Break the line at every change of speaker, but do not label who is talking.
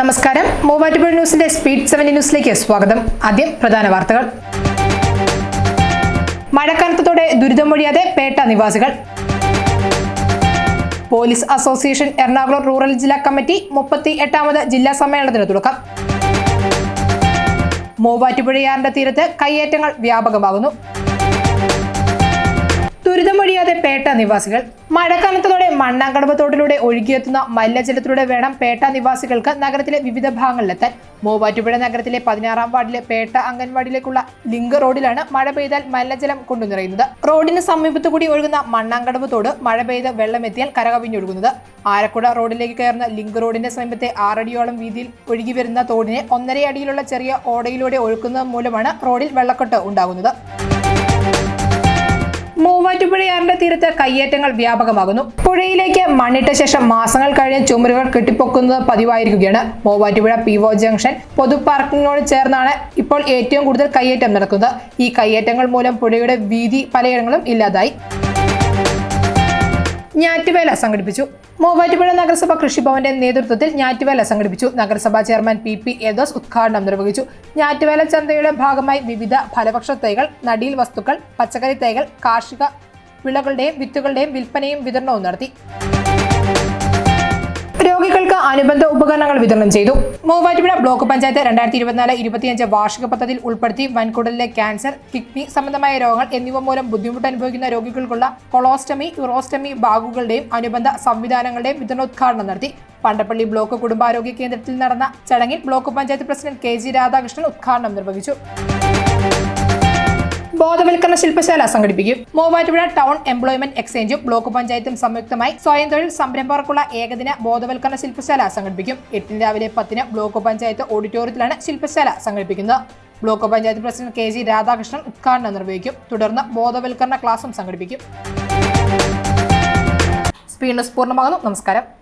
നമസ്കാരം. മൂവാറ്റുപുഴ ന്യൂസിന്റെ speed seven ന്യൂസിലേക്ക് സ്വാഗതം. ആദ്യം പ്രധാന വാർത്തകൾ. മഴക്കാലത്തോടെ ദുരിതമൊഴിയാതെ പേട്ട നിവാസികൾ. പോലീസ് അസോസിയേഷൻ എറണാകുളം റൂറൽ ജില്ലാ കമ്മിറ്റി മുപ്പത്തി എട്ടാമത് ജില്ലാ സമ്മേളനത്തിന് തുടക്കം. മൂവാറ്റുപുഴയാറിന്റെ തീരത്ത് കയ്യേറ്റങ്ങൾ വ്യാപകമാകുന്നു. ദുരിതമൊഴിയാതെ പേട്ട നിവാസികൾ. മഴക്കാലത്തോടെ മണ്ണാങ്കടവ് തോട്ടിലൂടെ ഒഴുകിയെത്തുന്ന മലിനജലത്തിലൂടെ വേണം പേട്ട നിവാസികൾക്ക് നഗരത്തിലെ വിവിധ ഭാഗങ്ങളിലെത്താൻ. മൂവാറ്റുപുഴ നഗരത്തിലെ പതിനാറാം വാർഡിലെ പേട്ട അംഗൻവാടിയിലേക്കുള്ള ലിങ്ക് റോഡിലാണ് മഴ പെയ്താൽ മല്ലജലം കൊണ്ടു നിറയുന്നത് റോഡിന് സമീപത്തു കൂടി ഒഴുകുന്ന മണ്ണാങ്കടവ് തോട് മഴ പെയ്ത് വെള്ളമെത്തിയാൽ കരകവിഞ്ഞൊഴുകുന്നത്. ആലക്കുട റോഡിലേക്ക് കയറുന്ന ലിങ്ക് റോഡിന്റെ സമീപത്തെ ആറടിയോളം വീതിയിൽ ഒഴുകി വരുന്ന തോടിനെ ഒന്നര അടിയിലുള്ള ചെറിയ ഓടയിലൂടെ ഒഴുക്കുന്നത് മൂലമാണ് റോഡിൽ വെള്ളക്കെട്ട് ഉണ്ടാകുന്നത്. മൂവാറ്റുപുഴയാറിന്റെ തീരത്ത് കയ്യേറ്റങ്ങൾ വ്യാപകമാകുന്നു. പുഴയിലേക്ക് മണ്ണിട്ട ശേഷം മാസങ്ങൾ കഴിഞ്ഞ് ചുമരുകൾ കെട്ടിപ്പൊക്കുന്നത് പതിവായിരിക്കുകയാണ്. മൂവാറ്റുപുഴ പി ഒ ജംഗ്ഷൻ പൊതു പാർക്കിങ്ങിനോട് ചേർന്നാണ് ഇപ്പോൾ ഏറ്റവും കൂടുതൽ കയ്യേറ്റം നടക്കുന്നത്. ഈ കയ്യേറ്റങ്ങൾ മൂലം പുഴയുടെ വീതി പലയിടങ്ങളും ഇല്ലാതായി. ഞാറ്റുവേല സംഘടിപ്പിച്ചു. മൂവാറ്റുപുഴ നഗരസഭ കൃഷിഭവന്റെ നേതൃത്വത്തിൽ ഞാറ്റുവേല സംഘടിപ്പിച്ചു. നഗരസഭാ ചെയർമാൻ പി പി യദോസ് ഉദ്ഘാടനം നിർവഹിച്ചു. ഞാറ്റുവേല ചന്തയുടെ ഭാഗമായി വിവിധ ഫലവൃക്ഷ തൈകൾ നടീൽ വസ്തുക്കൾ പച്ചക്കറി തൈകൾ കാർഷിക വിളകളുടെയും വിത്തുകളുടെയും വിൽപ്പനയും വിതരണവും നടത്തി. അനുബന്ധ ഉപകരണങ്ങൾ വിതരണം ചെയ്തു. മൂവാറ്റുപുഴ ബ്ലോക്ക് പഞ്ചായത്ത് രണ്ടായിരത്തി ഇരുപത്തിനാല് ഇരുപത്തിയഞ്ച് വാർഷിക പദ്ധതിയിൽ ഉൾപ്പെടുത്തി വൻകുടലിലെ ക്യാൻസർ കിഡ്നി സംബന്ധമായ രോഗങ്ങൾ എന്നിവ മൂലം ബുദ്ധിമുട്ട് അനുഭവിക്കുന്ന രോഗികൾക്കുള്ള കൊളോസ്റ്റമി യൂറോസ്റ്റമി ബാഗുകളുടെയും അനുബന്ധ സംവിധാനങ്ങളുടെയും വിതരണോദ്ഘാടനം നടത്തി. പണ്ടപ്പള്ളി ബ്ലോക്ക് കുടുംബാരോഗ്യ കേന്ദ്രത്തിൽ നടന്ന ചടങ്ങിൽ block panchayat president K G Radhakrishnan ഉദ്ഘാടനം നിർവഹിച്ചു. ബോധവൽക്കരണ ശില്പശാല സംഘടിപ്പിക്കും. മൂവാറ്റുപുഴ ടൗൺ എംപ്ലോയ്മെന്റ് എക്സ്ചേഞ്ചും ബ്ലോക്ക് പഞ്ചായത്തും സംയുക്തമായി സ്വയം തൊഴിൽ സംരംഭകർക്കുള്ള ഏകദിന ബോധവൽക്കരണ ശില്പശാല സംഘടിപ്പിക്കും. എട്ടിന് രാവിലെ പത്തിന് ബ്ലോക്ക് പഞ്ചായത്ത് ഓഡിറ്റോറിയത്തിലാണ് ശില്പശാല സംഘടിപ്പിക്കുന്നത്. Block panchayat president K G Radhakrishnan ഉദ്ഘാടനം നിർവഹിക്കും. തുടർന്ന് ബോധവൽക്കരണ ക്ലാസും സംഘടിപ്പിക്കും. സ്പീഡ് പൂർണമാകുന്നു. നമസ്കാരം.